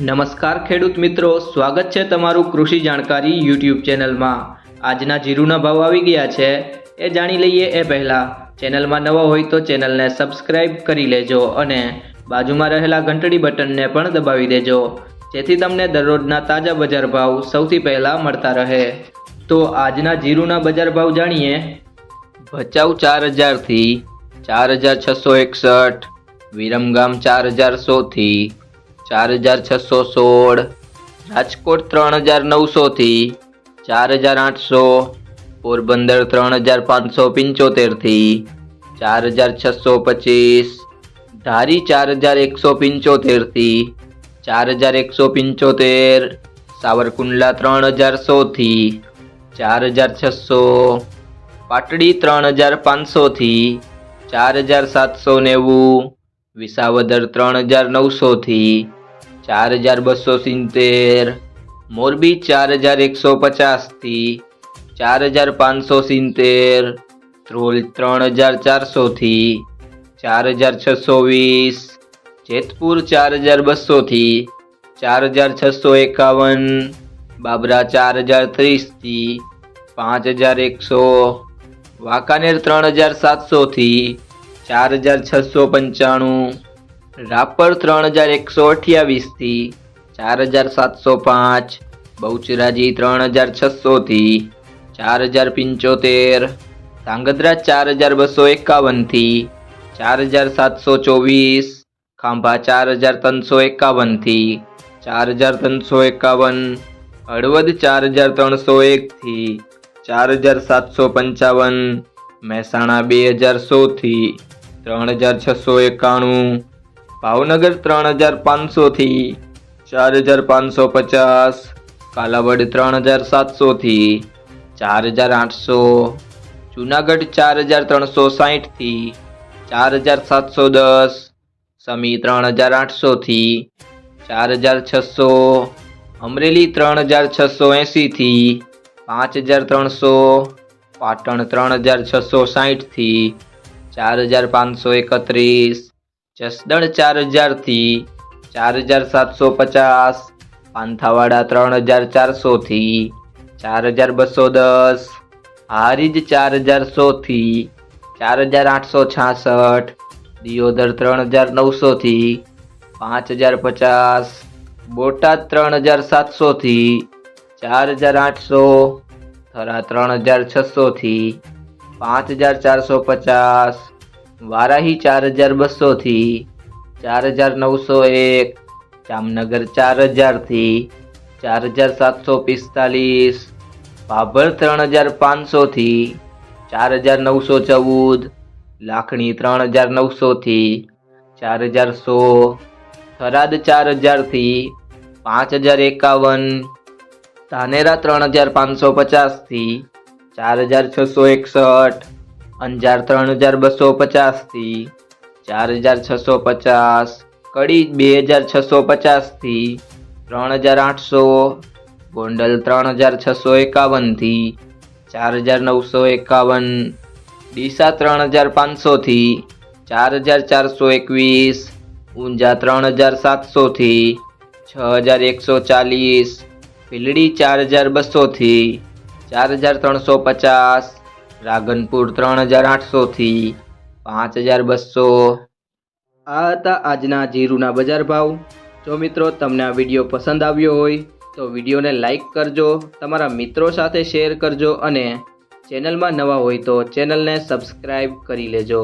નમસ્કાર ખેડૂત મિત્રો, સ્વાગત છે તમારું કૃષિ જાણકારી યુટ્યુબ ચેનલમાં. આજના જીરુના ભાવ આવી ગયા છે, એ જાણી લઈએ એ પહેલાં. ચેનલમાં નવા હોય તો ચેનલને સબસ્ક્રાઇબ કરી લેજો અને બાજુમાં રહેલા ઘંટડી બટનને પણ દબાવી દેજો, જેથી તમને દરરોજના તાજા બજાર ભાવ સૌથી પહેલાં મળતા રહે. તો આજના જીરુના બજાર ભાવ જાણીએ. ભચાઉ ચાર હજારથી ચાર હજાર છસો એકસઠ, વિરમગામ ચાર હજાર સોથી ચાર હજાર છસો સોળ, રાજકોટ ત્રણ હજાર નવસોથી ચાર હજાર આઠસો, પોરબંદર ત્રણ હજાર પાંચસો પંચોતેરથી ચાર હજાર છસો પચીસ, ધારી ચાર હજાર એકસો પંચોતેરથી ચાર હજાર એકસો પંચોતેર, સાવરકુંડલા ત્રણ હજાર સોથી ચાર હજાર છસો, પાટડી ત્રણ હજાર પાંચસોથી ચાર હજાર સાતસો નેવું, વિસાવદર ત્રણ હજાર નવસોથી ચાર હજાર બસો સિત્તેર, મોરબી ચાર હજાર એકસો પચાસથી, ચાર હજાર પાંચસો સિત્તેર, ધ્રોલ ત્રણ હજાર ચારસોથી, ચાર હજાર છસો વીસ, જેતપુર ચાર હજાર બસોથી ચાર હજાર છસો એકાવન, બાબરા ચાર હજાર ત્રીસથી, પાંચ હજાર એકસો, વાંકાનેર ત્રણ હજાર સાતસોથી, ચાર હજાર છસો પંચાણું રાપર ત્રણ હજાર એકસો અઠ્યાવીસથી ચાર હજાર સાતસો પાંચ, બહુચરાજી ત્રણ હજાર છસોથી ચાર હજાર પંચોતેર, ધાંગધ્રા ચાર હજાર બસો એકાવનથી ચાર હજાર સાતસો ચોવીસ, ખાંભા ચાર હજાર ત્રણસો એકાવનથી ચાર હજાર ત્રણસો એકાવન, હળવદ ચાર હજાર ત્રણસો એકથી ચાર હજાર સાતસો પંચાવન, મહેસાણા બે હજાર સોથી ત્રણ હજાર છસો એકાણું ભાવનગર ત્રણ હજાર પાંચસોથી ચાર હજાર પાંચસો પચાસ, કાલાવડ ત્રણ હજાર સાતસોથી ચાર હજાર આઠસો, જુનાગઢ ચાર હજાર ત્રણસો સાહીઠથી ચાર હજાર સાતસો દસ, સમી ત્રણ હજાર આઠસોથી ચાર હજાર છસો, અમરેલી ત્રણ હજાર છસો એંસીથી પાંચ હજાર ત્રણસો, પાટણ ત્રણ હજાર છસો સાહીઠથી ચાર હજાર પાંચસો એકત્રીસ જસદણ ચાર હજારથી ચાર હજાર સાતસો પચાસ, પાંથાવાડા ત્રણ હજાર ચારસોથી ચાર હજાર બસો દસ, હારીજ ચાર હજાર સોથી ચાર હજાર આઠસો છાસઠ, દિયોદર ત્રણ હજાર નવસોથી પાંચ હજાર પચાસ, બોટાદ ત્રણ હજાર સાતસોથી ચાર હજાર આઠસો, થરા ત્રણ હજાર છસોથી પાંચ હજાર ચારસો પચાસ વારાહી ચાર હજાર બસોથી ચાર હજાર નવસો એક, જામનગર ચાર હજારથી ચાર હજાર સાતસો પિસ્તાલીસ, ભાભર ત્રણ હજાર પાંચસોથી ચાર હજાર નવસો ચૌદ, લાખણી ત્રણ હજાર નવસોથી ચાર હજાર સો, થરાદ ચાર હજારથી પાંચ હજાર એકાવન, ધાનેરા ત્રણ હજાર પાંચસો પચાસથી ચાર હજાર છસો એકસઠ અંજાર ત્રણ હજાર બસો પચાસથી ચાર હજાર છસો પચાસ, કડી બે હજાર છસો પચાસથી ત્રણ હજાર આઠસો, ગોંડલ ત્રણ હજાર છસો એકાવનથી ચાર હજાર નવસો એકાવન, ડીસા ત્રણ હજાર પાંચસોથી ચાર હજાર ચારસો એકવીસ, ઊંઝા ત્રણ હજાર સાતસોથી છ હજાર એકસો ચાલીસ ભીલડી ચાર હજાર બસોથી ચાર હજાર ત્રણસો પચાસ રાગનપુર ત્રણ હજાર આઠસોથી પાંચ હજાર બસો. આ હતા આજના જીરુના બજાર ભાવ. જો મિત્રો તમને આ વીડિયો પસંદ આવ્યો હોય, તો વિડીયોને લાઈક કરજો, તમારા મિત્રો સાથે શેર કરજો અને ચેનલમાં નવા હોય તો ચેનલને સબસ્ક્રાઈબ કરી લેજો.